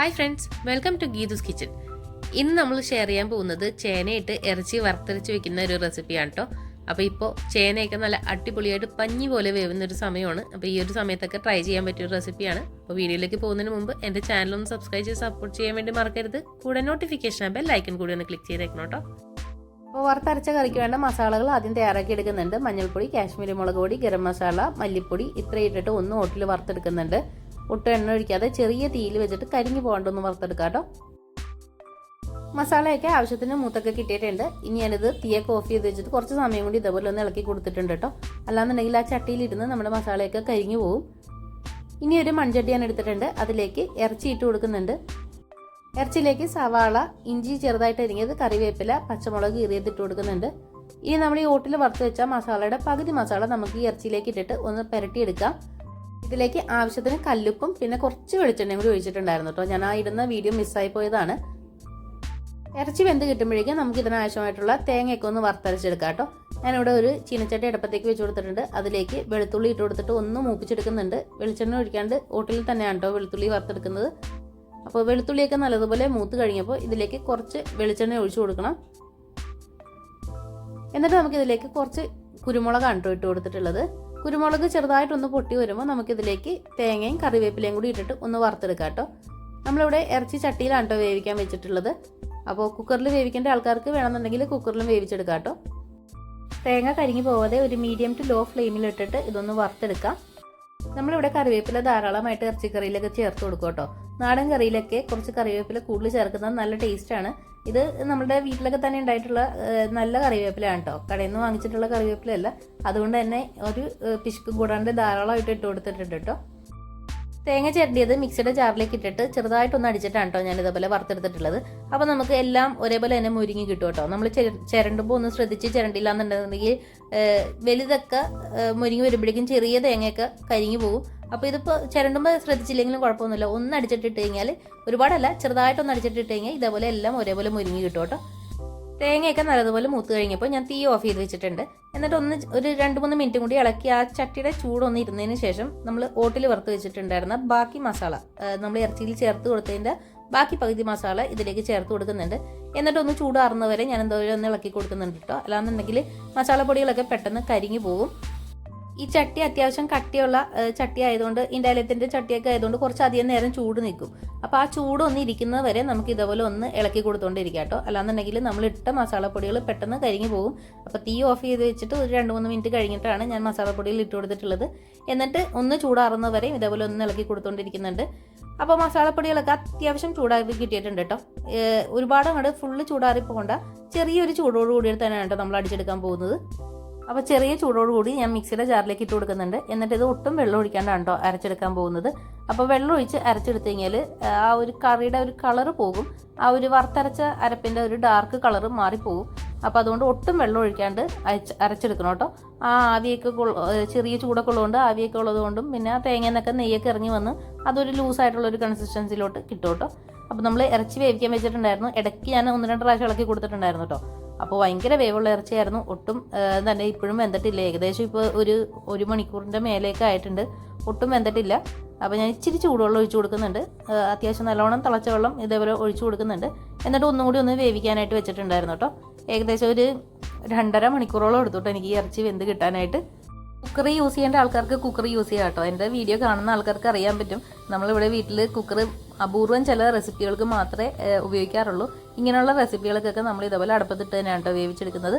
Hi friends welcome to Geethu's kitchen ഇന്ന് നമ്മൾ share ചെയ്യാൻ പോകുന്നത് ചേനയിട്ട് ഇറച്ചി വറുത്തരച്ച് വെക്കുന്ന ഒരു റെസിപ്പിയാണ് കേട്ടോ അപ്പോൾ ഇപ്പോൾ ചേനയൊക്കെ നല്ല അടിപൊളിയായിട്ട് പഞ്ഞി പോലെ വേവുന്ന ഒരു സമയമാണ്. അപ്പോൾ ഈ ഒരു സമയത്തൊക്കെ ട്രൈ ചെയ്യാൻ പറ്റിയ ഒരു റെസിപ്പിയാണ് അപ്പോൾ വീഡിയോയിലേക്ക് പോകുന്നതിന് മുമ്പ് എന്റെ ഒന്ന് സബ്സ്ക്രൈബ് ചെയ്ത് സപ്പോർട്ട് ചെയ്യാൻ വേണ്ടി മറക്കരുത്. കൂടെ നോട്ടിഫിക്കേഷൻ ബെൽ ലൈക്കൻ കൂടി ഒന്ന് ക്ലിക്ക് ചെയ്തേക്കണം കേട്ടോ അപ്പോൾ വറുത്തരച്ച കറിക്ക് വേണ്ട മസാലകൾ ആദ്യം തയ്യാറാക്കി എടുക്കുന്നുണ്ട്. മഞ്ഞൾപ്പൊടി കാശ്മീരി മുളക് പൊടി ഗരം മസാല മല്ലിപ്പൊടി ഇത്രയും ഇട്ടിട്ട് ഒന്ന് ഓട്ടിൽ വറുത്തെടുക്കുന്നുണ്ട്. ഒട്ടും എണ്ണ ഒഴിക്കാതെ ചെറിയ തീയിൽ വെച്ചിട്ട് കരിഞ്ഞു പോകാണ്ടൊന്ന് വറുത്തെടുക്കാം കേട്ടോ. മസാലയൊക്കെ ആവശ്യത്തിന് മൂത്തൊക്കെ കിട്ടിയിട്ടുണ്ട്. ഇനി ഞാനിത് തീയൊക്കെ ഓഫ് ചെയ്ത് വെച്ചിട്ട് കുറച്ച് സമയം കൂടി ഇതേപോലെ ഒന്ന് ഇളക്കി കൊടുത്തിട്ടുണ്ട് കേട്ടോ. അല്ലാന്നുണ്ടെങ്കിൽ ആ ചട്ടിയിലിരുന്ന് നമ്മുടെ മസാലയൊക്കെ കരിഞ്ഞു പോകും ഇനി ഒരു മൺചട്ടി ഞാൻ എടുത്തിട്ടുണ്ട്. അതിലേക്ക് ഇറച്ചി ഇട്ട് കൊടുക്കുന്നുണ്ട്. ഇറച്ചിയിലേക്ക് സവാള ഇഞ്ചി ചെറുതായിട്ട് അരിഞ്ഞത് കറിവേപ്പില പച്ചമുളക് കീറിയത് ഇട്ട് കൊടുക്കുന്നുണ്ട്. ഇനി നമ്മൾ ഈ ഓട്ടിൽ വറുത്ത് വെച്ച മസാലയുടെ പകുതി മസാല നമുക്ക് ഈ ഇറച്ചിയിലേക്ക് ഇട്ടിട്ട് ഒന്ന് പുരട്ടിയെടുക്കാം. ഇതിലേക്ക് ആവശ്യത്തിന് കല്ലുപ്പും പിന്നെ കുറച്ച് വെളിച്ചെണ്ണയും കൂടി ഒഴിച്ചിട്ടുണ്ടായിരുന്നു കേട്ടോ ഞാൻ ആ ഇടുന്ന വീഡിയോ മിസ്സായി പോയതാണ്. ഇറച്ചി വെന്ത് കിട്ടുമ്പോഴേക്കും നമുക്ക് ഇതിനാവശ്യമായിട്ടുള്ള തേങ്ങയൊക്കെ ഒന്ന് വറുത്തരച്ചെടുക്കാം കേട്ടോ ഞാനിവിടെ ഒരു ചീനച്ചട്ടി അടുപ്പത്തേക്ക് വെച്ച് കൊടുത്തിട്ടുണ്ട്. അതിലേക്ക് വെളുത്തുള്ളി ഇട്ട് കൊടുത്തിട്ട് ഒന്ന് മൂപ്പിച്ചെടുക്കുന്നുണ്ട്. വെളിച്ചെണ്ണ ഒഴിക്കാണ്ട് ഓട്ടിൽ തന്നെയാണ് കേട്ടോ വെളുത്തുള്ളി വറുത്തെടുക്കുന്നത്. അപ്പോൾ വെളുത്തുള്ളിയൊക്കെ നല്ലതുപോലെ മൂത്ത് കഴിഞ്ഞപ്പോൾ ഇതിലേക്ക് കുറച്ച് വെളിച്ചെണ്ണ ഒഴിച്ചു കൊടുക്കണം. എന്നിട്ട് നമുക്ക് ഇതിലേക്ക് കുറച്ച് കുരുമുളകാണ് കേട്ടോ ഇട്ട് കൊടുത്തിട്ടുള്ളത്. കുരുമുളക് ചെറുതായിട്ടൊന്ന് പൊട്ടി വരുമ്പോൾ നമുക്കിതിലേക്ക് തേങ്ങയും കറിവേപ്പിലയും കൂടി ഇട്ടിട്ട് ഒന്ന് വറുത്തെടുക്കാം കേട്ടോ. നമ്മളിവിടെ ഇറച്ചി ചട്ടിയിലാണ് കേട്ടോ വേവിക്കാൻ വെച്ചിട്ടുള്ളത്. അപ്പോൾ കുക്കറിൽ വേവിക്കേണ്ട ആൾക്കാർക്ക് വേണമെന്നുണ്ടെങ്കിൽ കുക്കറിലും വേവിച്ചെടുക്കാം കേട്ടോ. തേങ്ങ കരിഞ്ഞു പോവാതെ ഒരു മീഡിയം ടു ലോ ഫ്ലെയിമിൽ ഇട്ടിട്ട് ഇതൊന്ന് വറുത്തെടുക്കാം. നമ്മളിവിടെ കറിവേപ്പില ധാരാളമായിട്ട് ഇറച്ചിക്കറിയിലൊക്കെ ചേർത്ത് കൊടുക്കും കേട്ടോ. നാടൻ കറിയിലൊക്കെ കുറച്ച് കറിവേപ്പില കൂടുതൽ ചേർക്കുന്നത് നല്ല ടേസ്റ്റാണ് ഇത് നമ്മുടെ വീട്ടിലൊക്കെ തന്നെ ഉണ്ടായിട്ടുള്ള നല്ല കറിവേപ്പിലയാണ് കേട്ടോ. കടയിൽ നിന്ന് വാങ്ങിച്ചിട്ടുള്ള കറിവേപ്പിലല്ല അതുകൊണ്ട് തന്നെ ഒരു പിശുക്ക് കൂടാണ്ട് ധാരാളമായിട്ട് ഇട്ട് കൊടുത്തിട്ടുണ്ട് കേട്ടോ. തേങ്ങ ചിരണ്ടിയത് മിക്സിയുടെ ജാറിലേക്ക് ഇട്ടിട്ട് ചെറുതായിട്ടൊന്ന് അടിച്ചിട്ടാണ് കേട്ടോ ഞാൻ ഇതേപോലെ വറുത്തെടുത്തിട്ടുള്ളത്. അപ്പോൾ നമുക്ക് എല്ലാം ഒരേപോലെ തന്നെ മുരുങ്ങി കിട്ടും കേട്ടോ നമ്മൾ ചിരണ്ടുമ്പോൾ ഒന്ന് ശ്രദ്ധിച്ച് ചിരണ്ടില്ല എന്നുണ്ടെന്നുണ്ടെങ്കിൽ വലുതൊക്കെ മുരുങ്ങി വരുമ്പോഴേക്കും ചെറിയ തേങ്ങയൊക്കെ കരിഞ്ഞു പോകും. അപ്പോൾ ഇതിപ്പോൾ ചിരണ്ടുമ്പോൾ ശ്രദ്ധിച്ചില്ലെങ്കിലും കുഴപ്പമൊന്നുമില്ല. ഒന്ന് അടിച്ചിട്ടിട്ട് കഴിഞ്ഞാൽ ഒരുപാടല്ല ചെറുതായിട്ടൊന്ന് അടിച്ചിട്ടിട്ട് കഴിഞ്ഞാൽ ഇതേപോലെ എല്ലാം ഒരേപോലെ മുരിങ്ങി കിട്ടും കേട്ടോ തേങ്ങയൊക്കെ നല്ലതുപോലെ മൂത്ത് കഴിഞ്ഞപ്പോൾ ഞാൻ തീ ഓഫ് ചെയ്ത് വെച്ചിട്ടുണ്ട്. എന്നിട്ട് ഒന്ന് ഒരു രണ്ട് മൂന്ന് മിനിറ്റും കൂടി ഇളക്കി ആ ചട്ടിയുടെ ചൂടൊന്ന് ഇരുന്നതിന് ശേഷം നമ്മൾ ഓട്ടിൽ വറുത്ത് വെച്ചിട്ടുണ്ടായിരുന്ന ബാക്കി മസാല നമ്മൾ ഇറച്ചിയിൽ ചേർത്ത് കൊടുത്തതിന്റെ ബാക്കി പകുതി മസാല ഇതിലേക്ക് ചേർത്ത് കൊടുക്കുന്നുണ്ട്. എന്നിട്ട് ഒന്ന് ചൂടാറുന്നവരെ ഞാൻ എന്തോ ഒന്ന് ഇളക്കി കൊടുക്കുന്നുണ്ട് കേട്ടോ. അല്ലാന്നുണ്ടെങ്കിൽ മസാലപ്പൊടികളൊക്കെ പെട്ടെന്ന് കരിഞ്ഞു പോകും. ഈ ചട്ടി അത്യാവശ്യം കട്ടിയുള്ള ചട്ടി ആയതുകൊണ്ട് ഇൻഡാലയത്തിന്റെ ചട്ടിയൊക്കെ ആയതുകൊണ്ട് കുറച്ച് അധികം നേരം ചൂട് നിൽക്കും. അപ്പോൾ ആ ചൂട് ഒന്ന് ഇരിക്കുന്നത് വരെ നമുക്ക് ഇതേപോലെ ഒന്ന് ഇളക്കി കൊടുത്തുകൊണ്ടിരിക്കാം കേട്ടോ. അല്ലാന്നുണ്ടെങ്കിൽ നമ്മൾ ഇട്ട മസാലപ്പൊടികൾ പെട്ടെന്ന് കരിഞ്ഞു പോകും. അപ്പോൾ തീ ഓഫ് ചെയ്ത് വെച്ചിട്ട് ഒരു രണ്ട് മൂന്ന് മിനിറ്റ് കഴിഞ്ഞിട്ടാണ് ഞാൻ മസാലപ്പൊടികൾ ഇട്ട് കൊടുത്തിട്ടുള്ളത്. എന്നിട്ട് ഒന്ന് ചൂടാറുന്നത് വരെയും ഇതേപോലെ ഒന്ന് ഇളക്കി കൊടുത്തുകൊണ്ടിരിക്കുന്നുണ്ട് അപ്പോൾ മസാലപ്പൊടികളൊക്കെ അത്യാവശ്യം ചൂടാക്കി കിട്ടിയിട്ടുണ്ട് കേട്ടോ. ഒരുപാട് അങ്ങോട്ട് ഫുള്ള് ചൂടാറി പോകണ്ട ചെറിയൊരു ചൂടോട് കൂടിയിട്ട് തന്നെയാണ് കേട്ടോ നമ്മൾ അടിച്ചെടുക്കാൻ പോകുന്നത്. അപ്പോൾ ചെറിയ ചൂടോട് കൂടി ഞാൻ മിക്സിയുടെ ജാറിലേക്ക് ഇട്ട് കൊടുക്കുന്നുണ്ട്. എന്നിട്ട് ഇത് ഒട്ടും വെള്ളം ഒഴിക്കാണ്ടാണ് കേട്ടോ അരച്ചെടുക്കാൻ പോകുന്നത്. അപ്പോൾ വെള്ളം ഒഴിച്ച് അരച്ചെടുത്തു കഴിഞ്ഞാൽ ആ ഒരു കറിയുടെ ഒരു കളർ പോകും. ആ ഒരു വറുത്തരച്ച അരപ്പിന്റെ ഒരു ഡാർക്ക് കളറ് മാറിപ്പോകും അപ്പോൾ അതുകൊണ്ട് ഒട്ടും വെള്ളം ഒഴിക്കാണ്ട് അരച്ച് അരച്ചെടുക്കണം കേട്ടോ ആ ആവിയൊക്കെ ചെറിയ ചൂടൊക്കെ ഉള്ളതുകൊണ്ട് ആവിയൊക്കെ ഉള്ളതുകൊണ്ടും പിന്നെ ആ തേങ്ങയിൽ നിന്നൊക്കെ നെയ്യൊക്കെ ഇറങ്ങി വന്ന് അതൊരു ലൂസായിട്ടുള്ള ഒരു കൺസിസ്റ്റൻസിലോട്ട് കിട്ടും കേട്ടോ അപ്പോൾ നമ്മൾ ഇറച്ചി വേവിക്കാൻ വെച്ചിട്ടുണ്ടായിരുന്നു. ഇടയ്ക്ക് ഞാൻ ഒന്ന് രണ്ട് പ്രാവശ്യം ഇളക്കി കൊടുത്തിട്ടുണ്ടായിരുന്നു കേട്ടോ അപ്പോൾ ഭയങ്കര വേവുള്ള ഇറച്ചിയായിരുന്നു. ഒട്ടും തന്നെ ഇപ്പോഴും വെന്തിട്ടില്ല. ഏകദേശം ഇപ്പോൾ ഒരു ഒരു മണിക്കൂറിന്റെ മേലെയൊക്കെ ആയിട്ടുണ്ട്. ഒട്ടും വെന്തിട്ടില്ല. അപ്പോൾ ഞാൻ ഇച്ചിരി ചൂടുവെള്ളം ഒഴിച്ചു കൊടുക്കുന്നുണ്ട്. അത്യാവശ്യം നല്ലോണം തിളച്ച വെള്ളം ഇതേപോലെ ഒഴിച്ചു കൊടുക്കുന്നുണ്ട്. എന്നിട്ട് ഒന്നും കൂടി ഒന്ന് വേവിക്കാനായിട്ട് വെച്ചിട്ടുണ്ടായിരുന്നു കേട്ടോ. ഏകദേശം ഒരു രണ്ടര മണിക്കൂറോളം എടുത്തോട്ടോ എനിക്ക് ഈ ഇറച്ചി വെന്ത് കിട്ടാനായിട്ട്. കുക്കർ യൂസ് ചെയ്യേണ്ട ആൾക്കാർക്ക് കുക്കർ യൂസ് ചെയ്യാം കേട്ടോ. എന്റെ വീഡിയോ കാണുന്ന ആൾക്കാർക്ക് അറിയാൻ പറ്റും. നമ്മളിവിടെ വീട്ടിൽ കുക്കർ അപൂർവം ചില റെസിപ്പികൾക്ക് മാത്രമേ ഉപയോഗിക്കാറുള്ളൂ. ഇങ്ങനെയുള്ള റെസിപ്പികൾക്കൊക്കെ നമ്മൾ ഇതേപോലെ അടുപ്പത്തിട്ട് തന്നെയാണ് കേട്ടോ വേവിച്ചെടുക്കുന്നത്.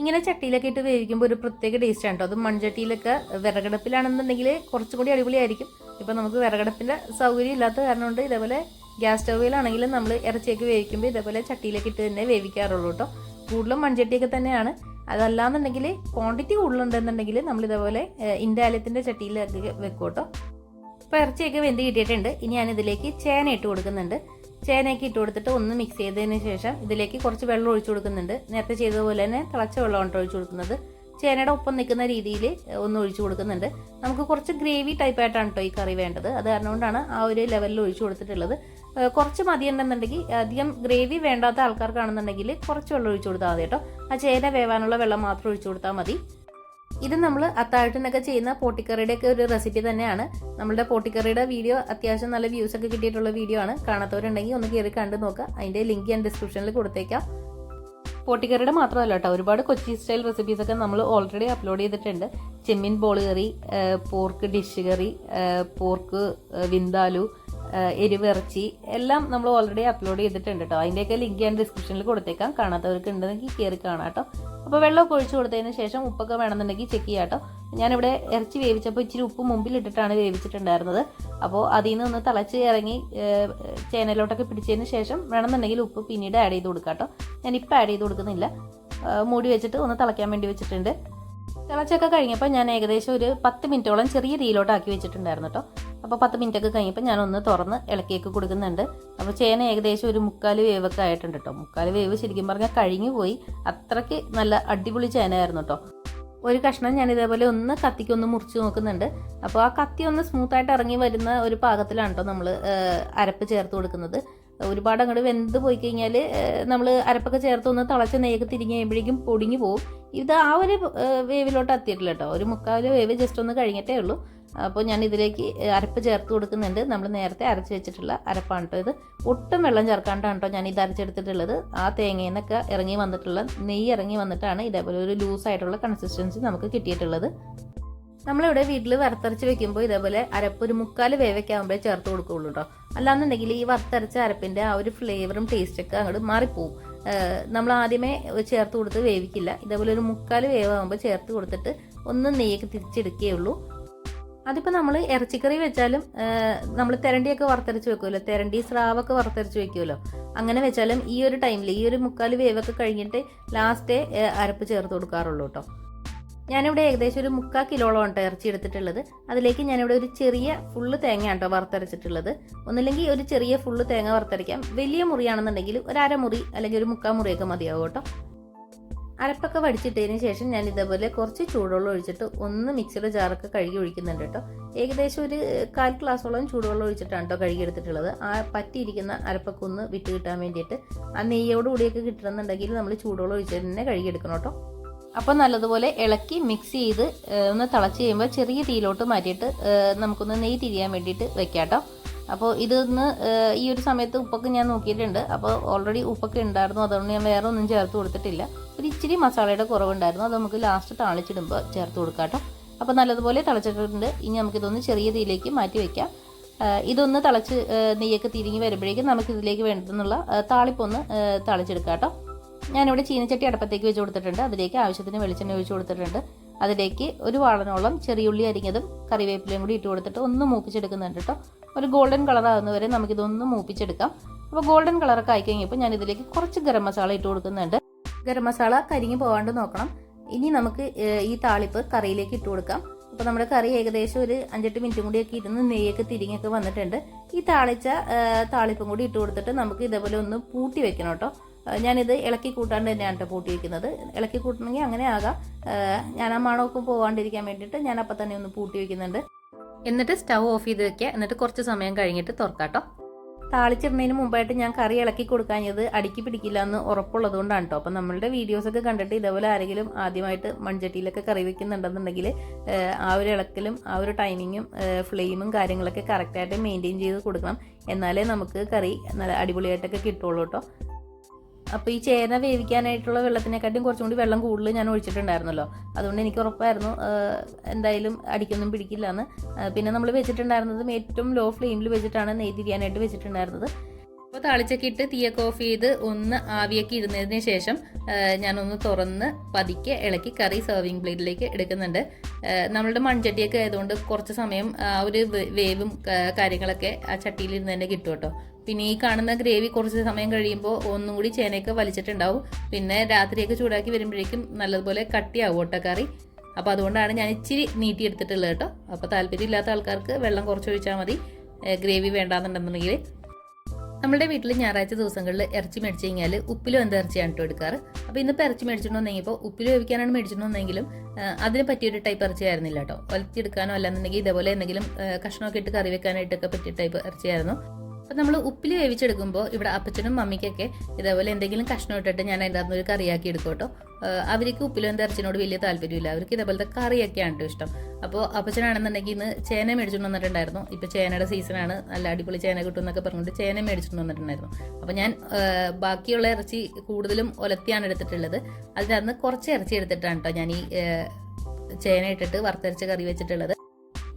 ഇങ്ങനെ ചട്ടിയിലൊക്കെ ഇട്ട് വേവിക്കുമ്പോൾ ഒരു പ്രത്യേക ടേസ്റ്റ് ആണ് കേട്ടോ. അത് മൺചട്ടിയിലൊക്കെ വിറകടപ്പിലാണെന്നുണ്ടെങ്കിൽ കുറച്ചും കൂടി അടിപൊളിയായിരിക്കും. ഇപ്പം നമുക്ക് വിറകടപ്പിന്റെ സൗകര്യം ഇല്ലാത്ത കാരണം കൊണ്ട് ഇതേപോലെ ഗ്യാസ് സ്റ്റൗവിലാണെങ്കിലും നമ്മൾ ഇറച്ചിയൊക്കെ വേവിക്കുമ്പോൾ ഇതേപോലെ ചട്ടിയിലൊക്കെ ഇട്ട് തന്നെ വേവിക്കാറുള്ളൂ കേട്ടോ. കൂടുതലും മൺചട്ടിയൊക്കെ തന്നെയാണ്. അതല്ലാന്നുണ്ടെങ്കിൽ ക്വാണ്ടിറ്റി കൂടുതലുണ്ടെന്നുണ്ടെങ്കിൽ നമ്മൾ ഇതേപോലെ ഇൻഡാലയത്തിന്റെ ചട്ടിയിൽ വെക്കും കേട്ടോ അപ്പോൾ ഇറച്ചിയൊക്കെ വെന്ത് കിട്ടിയിട്ടുണ്ട്. ഇനി ഞാനിതിലേക്ക് ചേന ഇട്ട് കൊടുക്കുന്നുണ്ട്. ചേനയൊക്കെ ഇട്ട് കൊടുത്തിട്ട് ഒന്ന് മിക്സ് ചെയ്തതിന് ശേഷം ഇതിലേക്ക് കുറച്ച് വെള്ളം ഒഴിച്ചു കൊടുക്കുന്നുണ്ട്. നേരത്തെ ചെയ്തതുപോലെ തന്നെ തിളച്ച വെള്ളമാണ് ഒഴിച്ചു കൊടുക്കുന്നത്. ചേനയുടെ ഒപ്പം നിൽക്കുന്ന രീതിയിൽ ഒന്ന് ഒഴിച്ചു കൊടുക്കുന്നുണ്ട്. നമുക്ക് കുറച്ച് ഗ്രേവി ടൈപ്പ് ആയിട്ടാണ് കേട്ടോ ഈ കറി വേണ്ടത്. അത് കാരണം കൊണ്ടാണ് ആ ഒരു ലെവലിൽ ഒഴിച്ചു കൊടുത്തിട്ടുള്ളത്. കുറച്ച് മതിയുണ്ടെന്നുണ്ടെങ്കിൽ അധികം ഗ്രേവി വേണ്ടാത്ത ആൾക്കാർക്കാണെന്നുണ്ടെങ്കിൽ കുറച്ച് വെള്ളം ഒഴിച്ചു കൊടുത്താൽ മതി കേട്ടോ ആ ചേന വേവാനുള്ള വെള്ളം മാത്രം ഒഴിച്ചു കൊടുത്താൽ മതി. ഇത് നമ്മൾ അത്താഴത്തിനൊക്കെ ചെയ്യുന്ന പോട്ടിക്കറിയുടെ ഒക്കെ ഒരു റെസിപ്പി തന്നെയാണ്. നമ്മുടെ പോട്ടിക്കറിയുടെ വീഡിയോ അത്യാവശ്യം നല്ല വ്യൂസ് ഒക്കെ കിട്ടിയിട്ടുള്ള വീഡിയോ ആണ്. കാണാത്തവരുണ്ടെങ്കിൽ ഒന്ന് കയറി കണ്ടു നോക്കുക. അതിന്റെ ലിങ്ക് ഞാൻ ഡിസ്ക്രിപ്ഷനിൽ കൊടുത്തേക്കാം. പോട്ടിക്കറിയുടെ മാത്രമല്ല കേട്ടോ. ഒരുപാട് കൊച്ചി സ്റ്റൈൽ റെസിപ്പീസ് ഒക്കെ നമ്മൾ ഓൾറെഡി അപ്ലോഡ് ചെയ്തിട്ടുണ്ട്. ചെമ്മീൻ ball curry pork dish curry pork vindaloo എരിവിറച്ചി എല്ലാം നമ്മൾ ഓൾറെഡി അപ്ലോഡ് ചെയ്തിട്ടുണ്ട് കേട്ടോ അതിന്റെയൊക്കെ ലിങ്ക് ഞാൻ ഡിസ്ക്രിപ്ഷനിൽ കൊടുത്തേക്കാം. കാണാത്തവർക്ക് ഉണ്ടെങ്കിൽ കയറി കാണാം കേട്ടോ അപ്പോൾ വെള്ളമൊക്കെ ഒഴിച്ചു കൊടുത്തതിന് ശേഷം ഉപ്പൊക്കെ വേണമെന്നുണ്ടെങ്കിൽ ചെക്ക് ചെയ്യാം കേട്ടോ ഞാനിവിടെ ഇറച്ചി വേവിച്ചപ്പോൾ ഇച്ചിരി ഉപ്പ് മുമ്പിൽ ഇട്ടിട്ടാണ് വേവിച്ചിട്ടുണ്ടായിരുന്നത്. അപ്പോൾ അതിൽ നിന്ന് ഒന്ന് തിളച്ച് ഇറങ്ങി ചേനയിലോട്ടൊക്കെ പിടിച്ചതിന് ശേഷം വേണമെന്നുണ്ടെങ്കിൽ ഉപ്പ് പിന്നീട് ആഡ് ചെയ്ത് കൊടുക്കാം കേട്ടോ ഞാനിപ്പോൾ ആഡ് ചെയ്ത് കൊടുക്കുന്നില്ല. മൂടി വെച്ചിട്ട് ഒന്ന് തിളയ്ക്കാൻ വേണ്ടി വെച്ചിട്ടുണ്ട്. തിളച്ചൊക്കെ കഴിഞ്ഞപ്പോൾ ഞാൻ ഏകദേശം ഒരു പത്ത് മിനിറ്റോളം ചെറിയ രീതിയിലോട്ടാക്കി വെച്ചിട്ടുണ്ടായിരുന്നു കേട്ടോ അപ്പോൾ പത്ത് മിനിറ്റ് ഒക്കെ കഴിഞ്ഞപ്പോൾ ഞാനൊന്ന് തുറന്ന് ഇളക്കിയൊക്കെ കൊടുക്കുന്നുണ്ട്. അപ്പോൾ ചേന ഏകദേശം ഒരു മുക്കാൽ വേവൊക്കെ ആയിട്ടുണ്ട് കേട്ടോ മുക്കാൽ വേവ് ശരിക്കും പറഞ്ഞാൽ കഴിഞ്ഞു പോയി. അത്രയ്ക്ക് നല്ല അടിപൊളി ചേനയായിരുന്നു കേട്ടോ ഒരു കഷ്ണം ഞാൻ ഇതേപോലെ ഒന്ന് കത്തിക്ക് ഒന്ന് മുറിച്ച് നോക്കുന്നുണ്ട്. അപ്പോൾ ആ കത്തി ഒന്ന് സ്മൂത്തായിട്ട് ഇറങ്ങി വരുന്ന ഒരു പാകത്തിലാണ് കേട്ടോ നമ്മൾ അരപ്പ് ചേർത്ത് കൊടുക്കുന്നത്. ഒരുപാട് അങ്ങോട്ട് വെന്ത് പോയി കഴിഞ്ഞാൽ നമ്മൾ അരപ്പൊക്കെ ചേർത്ത് ഒന്ന് തിളച്ച് നെയ്യൊക്കെ തിരിഞ്ഞ് കഴിയുമ്പോഴേക്കും പൊടിഞ്ഞു പോകും ഇത് ആ ഒരു വേവിലോട്ട് എത്തിയിട്ടില്ല കേട്ടോ ഒരു മുക്കാൽ വേവ് ജസ്റ്റ് ഒന്ന് കഴിഞ്ഞിട്ടേ ഉള്ളൂ. അപ്പോൾ ഞാൻ ഇതിലേക്ക് അരപ്പ് ചേർത്ത് കൊടുക്കുന്നുണ്ട്. നമ്മൾ നേരത്തെ അരച്ച് വെച്ചിട്ടുള്ള അരപ്പാണ് കേട്ടോ ഇത്. ഒട്ടും വെള്ളം ചേർക്കാണ്ടാണ് കേട്ടോ ഞാൻ ഇത് അരച്ചെടുത്തിട്ടുള്ളത്. ആ തേങ്ങയിൽ നിന്നൊക്കെ ഇറങ്ങി വന്നിട്ടുള്ള നെയ്യ് ഇറങ്ങി വന്നിട്ടാണ് ഇതേപോലെ ഒരു ലൂസായിട്ടുള്ള കൺസിസ്റ്റൻസി നമുക്ക് കിട്ടിയിട്ടുള്ളത്. നമ്മളിവിടെ വീട്ടിൽ വറുത്തരച്ച് വെക്കുമ്പോൾ ഇതേപോലെ അരപ്പ് ഒരു മുക്കാൽ വേവൊക്കെ ആകുമ്പോഴേ ചേർത്ത് കൊടുക്കുകയുള്ളൂ കേട്ടോ അല്ലാന്നുണ്ടെങ്കിൽ ഈ വറുത്തരച്ച അരപ്പിന്റെ ആ ഒരു ഫ്ലേവറും ടേസ്റ്റൊക്കെ അങ്ങോട്ട് മാറിപ്പോവും. നമ്മൾ ആദ്യമേ ചേർത്ത് കൊടുത്ത് വേവിക്കില്ല. ഇതേപോലെ ഒരു മുക്കാൽ വേവാകുമ്പോൾ ചേർത്ത് കൊടുത്തിട്ട് ഒന്ന് നെയ്യൊക്കെ തിരിച്ചെടുക്കുകയുള്ളൂ. അതിപ്പോൾ നമ്മൾ ഇറച്ചിക്കറി വെച്ചാലും നമ്മൾ തെരണ്ടിയൊക്കെ വറുത്തരച്ച് വെക്കുമല്ലോ തെരണ്ടി സ്രാവൊക്കെ വറുത്തരച്ച് വെക്കുമല്ലോ അങ്ങനെ വെച്ചാലും ഈ ഒരു ടൈമിൽ ഈ ഒരു മുക്കാൽ വേവൊക്കെ കഴിഞ്ഞിട്ട് ലാസ്റ്റ് അരപ്പ് ചേർത്ത് കൊടുക്കാറുള്ളൂ കേട്ടോ ഞാനിവിടെ ഏകദേശം ഒരു മുക്കാൽ കിലോളം കേട്ടോ ഇറച്ചി എടുത്തിട്ടുള്ളത്. അതിലേക്ക് ഞാനിവിടെ ഒരു ചെറിയ ഫുള്ള് തേങ്ങ കേട്ടോ വറുത്തരച്ചിട്ടുള്ളത്. ഒന്നില്ലെങ്കിൽ ഒരു ചെറിയ ഫുള്ള് തേങ്ങ വറുത്തരയ്ക്കാം. വലിയ മുറിയാണെന്നുണ്ടെങ്കിൽ ഒരു അരമുറി അല്ലെങ്കിൽ ഒരു മുക്കാൽ മുറിയൊക്കെ മതിയാവും കേട്ടോ അരപ്പൊക്കെ വടിച്ചിട്ടതിന് ശേഷം ഞാൻ ഇതേപോലെ കുറച്ച് ചൂടുവെള്ളം ഒഴിച്ചിട്ട് ഒന്ന് മിക്സിയുടെ ജാറൊക്കെ കഴുകി ഒഴിക്കുന്നുണ്ട് കേട്ടോ. ഏകദേശം ഒരു കാൽ ഗ്ലാസോളം ചൂടുവെള്ളം ഒഴിച്ചിട്ടാണ് കേട്ടോ കഴുകിയെടുത്തിട്ടുള്ളത്. ആ പറ്റിയിരിക്കുന്ന അരപ്പൊക്കെ ഒന്ന് വിട്ട് കിട്ടാൻ വേണ്ടിയിട്ട് ആ നെയ്യോട് കൂടിയൊക്കെ കിട്ടണമെന്നുണ്ടെങ്കിൽ നമ്മൾ ചൂടുവെള്ളം ഒഴിച്ചിട്ട് തന്നെ കഴുകിയെടുക്കണം കേട്ടോ. അപ്പോൾ നല്ലതുപോലെ ഇളക്കി മിക്സ് ചെയ്ത് ഒന്ന് തിളച്ച് കഴിയുമ്പോൾ ചെറിയ തീയിലോട്ട് മാറ്റിയിട്ട് നമുക്കൊന്ന് നെയ്യ് തിരിയാൻ വേണ്ടിയിട്ട് വെക്കാം കേട്ടോ. അപ്പോൾ ഇതൊന്ന് ഈ ഒരു സമയത്ത് ഉപ്പൊക്കെ ഞാൻ നോക്കിയിട്ടുണ്ട്. അപ്പോൾ ഓൾറെഡി ഉപ്പൊക്കെ ഉണ്ടായിരുന്നു. അതുകൊണ്ട് ഞാൻ വേറെ ഒന്നും ചേർത്ത് കൊടുത്തിട്ടില്ല. ഒരു ഇച്ചിരി മസാലയുടെ കുറവുണ്ടായിരുന്നു. അത് നമുക്ക് ലാസ്റ്റ് താളിച്ചിടുമ്പോൾ ചേർത്ത് കൊടുക്കാം കേട്ടോ. അപ്പോൾ നല്ലതുപോലെ തിളച്ചിട്ടുണ്ട്. ഇനി നമുക്കിതൊന്ന് ചെറിയ തീയിലേക്ക് മാറ്റി വെക്കാം. ഇതൊന്ന് തിളച്ച് നെയ്യൊക്കെ തിരിഞ്ഞ് വരുമ്പോഴേക്കും നമുക്കിതിലേക്ക് വേണ്ടതെന്നുള്ള താളിപ്പൊന്ന് തളിച്ചെടുക്കാം കേട്ടോ. ഞാനിവിടെ ചീനച്ചട്ടി അടുപ്പത്തേക്ക് വെച്ച് കൊടുത്തിട്ടുണ്ട്. അതിലേക്ക് ആവശ്യത്തിന് വെളിച്ചെണ്ണ ഒഴിച്ച് കൊടുത്തിട്ടുണ്ട്. അതിലേക്ക് ഒരു വാളനോളം ചെറിയുള്ളി അരിഞ്ഞതും കറിവേപ്പിലയും കൂടി ഇട്ട് കൊടുത്തിട്ട് ഒന്ന് മൂപ്പിച്ചെടുക്കുന്നുണ്ട് കേട്ടോ. ഒരു ഗോൾഡൻ കളർ ആകുന്നവരെ നമുക്കിതൊന്ന് മൂപ്പിച്ചെടുക്കാം. അപ്പോൾ ഗോൾഡൻ കളറൊക്കെ ആയി കഴിഞ്ഞപ്പോൾ ഞാൻ ഇതിലേക്ക് കുറച്ച് ഗരം മസാല ഇട്ട് കൊടുക്കുന്നുണ്ട്. ഗരം മസാല കരിഞ്ഞു പോകാണ്ട് നോക്കണം. ഇനി നമുക്ക് ഈ താളിപ്പ് കറിയിലേക്ക് ഇട്ട് കൊടുക്കാം. അപ്പോൾ നമ്മുടെ കറി ഏകദേശം ഒരു അഞ്ചെട്ട് മിനിറ്റും കൂടിയൊക്കെ ഇരുന്ന് നെയ്യൊക്കെ തിരിഞ്ഞൊക്കെ വന്നിട്ടുണ്ട്. ഈ താളിച്ച താളിപ്പും കൂടി ഇട്ട് കൊടുത്തിട്ട് നമുക്ക് ഇതേപോലെ ഒന്ന് പൂട്ടി വെക്കണം കേട്ടോ. ഞാനിത് ഇളക്കി കൂട്ടാണ്ട് തന്നെയാണ് കേട്ടോ പൂട്ടി വെക്കുന്നത്. ഇളക്കി കൂട്ടണമെങ്കിൽ അങ്ങനെ ആകാം. ഞാൻ ആ മണമൊക്കെ പോകാണ്ടിരിക്കാൻ വേണ്ടിയിട്ട് ഞാൻ അപ്പം തന്നെ ഒന്ന് പൂട്ടി വെക്കുന്നുണ്ട്. എന്നിട്ട് സ്റ്റൗ ഓഫ് ചെയ്ത് വെക്കുക. എന്നിട്ട് കുറച്ച് സമയം കഴിഞ്ഞിട്ട് തുറക്കാട്ടോ താളിച്ചിടുന്നതിന് മുമ്പായിട്ട് ഞാൻ കറി ഇളക്കി കൊടുക്കാഞ്ഞത് അടുക്കി പിടിക്കില്ല എന്ന് ഉറപ്പുള്ളത് കൊണ്ടാണ് കേട്ടോ അപ്പം നമ്മളുടെ വീഡിയോസൊക്കെ കണ്ടിട്ട് ഇതേപോലെ ആരെങ്കിലും ആദ്യമായിട്ട് മൺചട്ടിയിലൊക്കെ കറി വെക്കുന്നുണ്ടെന്നുണ്ടെങ്കിൽ ആ ഒരു ഇളക്കലും ആ ഒരു ടൈമിങ്ങും ഫ്ലെയിമും കാര്യങ്ങളൊക്കെ കറക്റ്റായിട്ട് മെയിന്റെയിൻ ചെയ്ത് കൊടുക്കണം. എന്നാലേ നമുക്ക് കറി നല്ല അടിപൊളിയായിട്ടൊക്കെ കിട്ടുള്ളൂ കേട്ടോ അപ്പോൾ ഈ ചേന വേവിക്കാനായിട്ടുള്ള വെള്ളത്തിനെക്കാട്ടും കുറച്ചും കൂടി വെള്ളം കൂടുതൽ ഞാൻ ഒഴിച്ചിട്ടുണ്ടായിരുന്നല്ലോ. അതുകൊണ്ട് എനിക്ക് ഉറപ്പായിരുന്നു എന്തായാലും അടിക്കൊന്നും പിടിക്കില്ല എന്ന് പിന്നെ നമ്മൾ വെച്ചിട്ടുണ്ടായിരുന്നതും ഏറ്റവും ലോ ഫ്ലെയിമിൽ വെച്ചിട്ടാണ് നെയ്തിരിയാനായിട്ട് വെച്ചിട്ടുണ്ടായിരുന്നത്. അപ്പോൾ താളിച്ചൊക്കെ ഇട്ട് തീയൊക്കെ ഓഫ് ചെയ്ത് ഒന്ന് ആവിയൊക്കെ ഇടുന്നതിന് ശേഷം ഞാനൊന്ന് തുറന്ന് പതിക്കെ ഇളക്കി കറി സെർവിങ് പ്ലേറ്റിലേക്ക് എടുക്കുന്നുണ്ട്. നമ്മളുടെ മൺചട്ടിയൊക്കെ ആയതുകൊണ്ട് കുറച്ച് സമയം ആ ഒരു വേവും കാര്യങ്ങളൊക്കെ ആ ചട്ടിയിൽ ഇരുന്ന് തന്നെ കിട്ടും കേട്ടോ. പിന്നെ ഈ കാണുന്ന ഗ്രേവി കുറച്ച് സമയം കഴിയുമ്പോൾ ഒന്നും കൂടി ചേനയൊക്കെ വലിച്ചിട്ടുണ്ടാവും. പിന്നെ രാത്രിയൊക്കെ ചൂടാക്കി വരുമ്പോഴേക്കും നല്ലതുപോലെ കട്ടിയാവും കേട്ടോ കറി. അപ്പോൾ അതുകൊണ്ടാണ് ഞാൻ ഇച്ചിരി നീട്ടി എടുത്തിട്ടുള്ളത് കേട്ടോ. അപ്പോൾ താല്പര്യമില്ലാത്ത ആൾക്കാർക്ക് വെള്ളം കുറച്ച് ഒഴിച്ചാൽ മതി. ഗ്രേവി വേണ്ടാന്നുണ്ടെന്നുണ്ടെങ്കിൽ. നമ്മുടെ വീട്ടിൽ ഞായറാഴ്ച ദിവസങ്ങളിൽ ഇറച്ചി മേടിച്ചു കഴിഞ്ഞാൽ ഉപ്പിലും എന്താ ഇറച്ചിയാണ് കേട്ടോ എടുക്കാറ് അപ്പോൾ ഇന്നിപ്പോൾ ഇറച്ചി മേടിച്ചിട്ടുണ്ടെങ്കിൽ ഉപ്പിൽ വേവിക്കാനാണ് മേടിച്ചിട്ടുണ്ടെങ്കിലും അതിന് പറ്റിയൊരു ടൈപ്പ് ഇറച്ചി ആയിരുന്നില്ല കേട്ടോ. വലിച്ചെടുക്കാനോ അല്ലാന്നുണ്ടെങ്കിൽ ഇതേപോലെ എന്തെങ്കിലും കഷ്ണമൊക്കെ ഇട്ട് കറി വെക്കാനായിട്ടൊക്കെ പറ്റിയ ടൈപ്പ് ഇറച്ചിയായിരുന്നു. അപ്പം നമ്മൾ ഉപ്പിൽ വേവിച്ചെടുക്കുമ്പോൾ ഇവിടെ അപ്പച്ചനും മമ്മിക്കൊക്കെ ഇതേപോലെ എന്തെങ്കിലും കഷ്ണം ഇട്ടിട്ട് ഞാൻ അതിന്റെ ഒരു കറിയാക്കി എടുക്കും അവർക്ക് ഉപ്പിലും ഇറച്ചിനോട് വലിയ താല്പര്യമില്ല. അവർക്ക് ഇതേപോലത്തെ കറിയൊക്കെയാണ് കേട്ടോ ഇഷ്ടം. അപ്പോൾ അപ്പച്ചനാണെന്നുണ്ടെങ്കിൽ ഇന്ന് ചേന മേടിച്ചുകൊണ്ട് വന്നിട്ടുണ്ടായിരുന്നു. ഇപ്പോൾ ചേനയുടെ സീസണാണ് നല്ല അടിപൊളി ചേന കിട്ടും എന്നൊക്കെ പറഞ്ഞിട്ട് ചേന മേടിച്ചുകൊണ്ട് വന്നിട്ടുണ്ടായിരുന്നു. അപ്പോൾ ഞാൻ ബാക്കിയുള്ള ഇറച്ചി കൂടുതലും ഒലത്തിയാണ് എടുത്തിട്ടുള്ളത്. അതിനകത്ത് കുറച്ച് ഇറച്ചി എടുത്തിട്ടാണ് കേട്ടോ ഞാൻ ഈ ചേന ഇട്ടിട്ട് വറുത്തരച്ച കറി വെച്ചിട്ടുള്ളത്.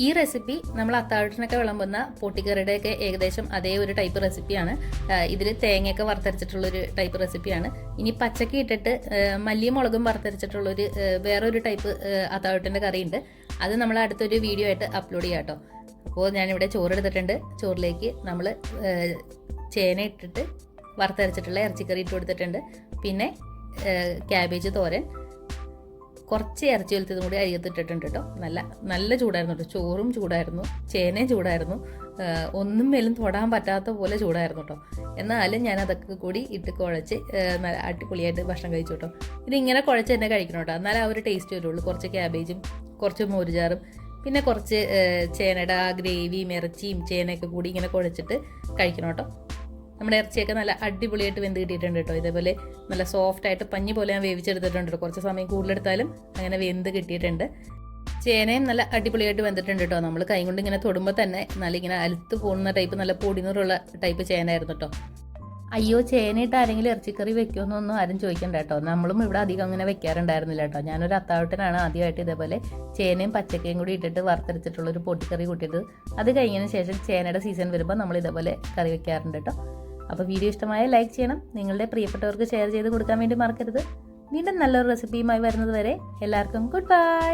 ഈ റെസിപ്പി നമ്മൾ അത്താഴത്തിനൊക്കെ വിളമ്പുന്ന പൊട്ടിക്കറിയുടെയൊക്കെ ഏകദേശം അതേ ഒരു ടൈപ്പ് റെസിപ്പിയാണ് ഇതിൽ തേങ്ങയൊക്കെ വറുത്തരച്ചിട്ടുള്ളൊരു ടൈപ്പ് റെസിപ്പിയാണ് ഇനി പച്ചക്ക് ഇട്ടിട്ട് മല്ലിയും മുളകും വറുത്തരച്ചിട്ടുള്ളൊരു വേറൊരു ടൈപ്പ് അത്താഴത്തിന്റെ കറിയുണ്ട്. അത് നമ്മൾ അടുത്തൊരു വീഡിയോ ആയിട്ട് അപ്ലോഡ് ചെയ്യാം കേട്ടോ അപ്പോൾ ഞാനിവിടെ ചോറ് എടുത്തിട്ടുണ്ട് ചോറിലേക്ക് നമ്മൾ ചേന ഇട്ടിട്ട് വറുത്തരച്ചിട്ടുള്ള ഇറച്ചിക്കറി ഇട്ട് കൊടുത്തിട്ടുണ്ട്. പിന്നെ ക്യാബേജ് തോരൻ. കുറച്ച് ഇറച്ചി വെളുത്തതും കൂടി അരിയത്തിട്ടിട്ടുണ്ട് കേട്ടോ. നല്ല നല്ല ചൂടായിരുന്നു കേട്ടോ. ചോറും ചൂടായിരുന്നു. ചേനയും ചൂടായിരുന്നു. ഒന്നും മേലും തൊടാൻ പറ്റാത്ത പോലെ ചൂടായിരുന്നു കേട്ടോ. എന്നാലും ഞാൻ അതൊക്കെ കൂടി ഇട്ട് കുഴച്ച് അടിപൊളിയായിട്ട് ഭക്ഷണം കഴിച്ചു കേട്ടോ. ഇതിങ്ങനെ കുഴച്ച് തന്നെ കഴിക്കണം കേട്ടോ. എന്നാലേ ആ ഒരു ടേസ്റ്റ് വരുള്ളൂ. കുറച്ച് ക്യാബേജും കുറച്ച് മോരുചാറും പിന്നെ കുറച്ച് ചേനയുടെ ഗ്രേവിയും ഇറച്ചിയും ചേനയൊക്കെ കൂടി ഇങ്ങനെ കുഴച്ചിട്ട് കഴിക്കണം കേട്ടോ. നമ്മുടെ ഇറച്ചിയൊക്കെ നല്ല അടിപൊളിയായിട്ട് വെന്ത് കിട്ടിയിട്ടുണ്ട് കേട്ടോ. ഇതേപോലെ നല്ല സോഫ്റ്റ് ആയിട്ട് പഞ്ഞി പോലെ ഞാൻ വേവിച്ചെടുത്തിട്ടുണ്ട് കേട്ടോ. കുറച്ച് സമയം കൂടുതലെടുത്താലും അങ്ങനെ വെന്ത് കിട്ടിയിട്ടുണ്ട്. ചേനയും നല്ല അടിപൊളിയായിട്ട് വെന്തിട്ടുണ്ട് കേട്ടോ. നമ്മൾ കൈകൊണ്ട് ഇങ്ങനെ തൊടുമ്പോൾ തന്നെ നല്ല ഇങ്ങനെ അലുത്ത് പോകുന്ന ടൈപ്പ് നല്ല പൊടിനൂറുള്ള ടൈപ്പ് ചേനയായിരുന്നു കേട്ടോ. അയ്യോ ചേനയിട്ട് ആരെങ്കിലും ഇറച്ചിക്കറി വെക്കുമെന്നൊന്നും ആരും ചോദിക്കണ്ട കേട്ടോ. നമ്മളും ഇവിടെ അധികം അങ്ങനെ വെക്കാറുണ്ടായിരുന്നില്ല കേട്ടോ. ഞാനൊരു അത്താവട്ടനാണ് ആദ്യമായിട്ട് ഇതേപോലെ ചേനയും പച്ചക്കയും കൂടി ഇട്ടിട്ട് വറുത്തെടുത്തിട്ടുള്ള ഒരു പൊട്ടിക്കറി കൂട്ടിയിട്ട് അത് കഴിഞ്ഞതിന് ശേഷം ചേനയുടെ സീസൺ വരുമ്പോൾ നമ്മൾ ഇതേപോലെ കറി വെക്കാറുണ്ട് കേട്ടോ. അപ്പോൾ വീഡിയോ ഇഷ്ടമായ ലൈക്ക് ചെയ്യണം. നിങ്ങളുടെ പ്രിയപ്പെട്ടവർക്ക് ഷെയർ ചെയ്ത് കൊടുക്കാൻ വേണ്ടി മറക്കരുത്. വീണ്ടും നല്ലൊരു റെസിപ്പിയുമായി വരുന്നത് വരെ എല്ലാവർക്കും ഗുഡ് ബൈ.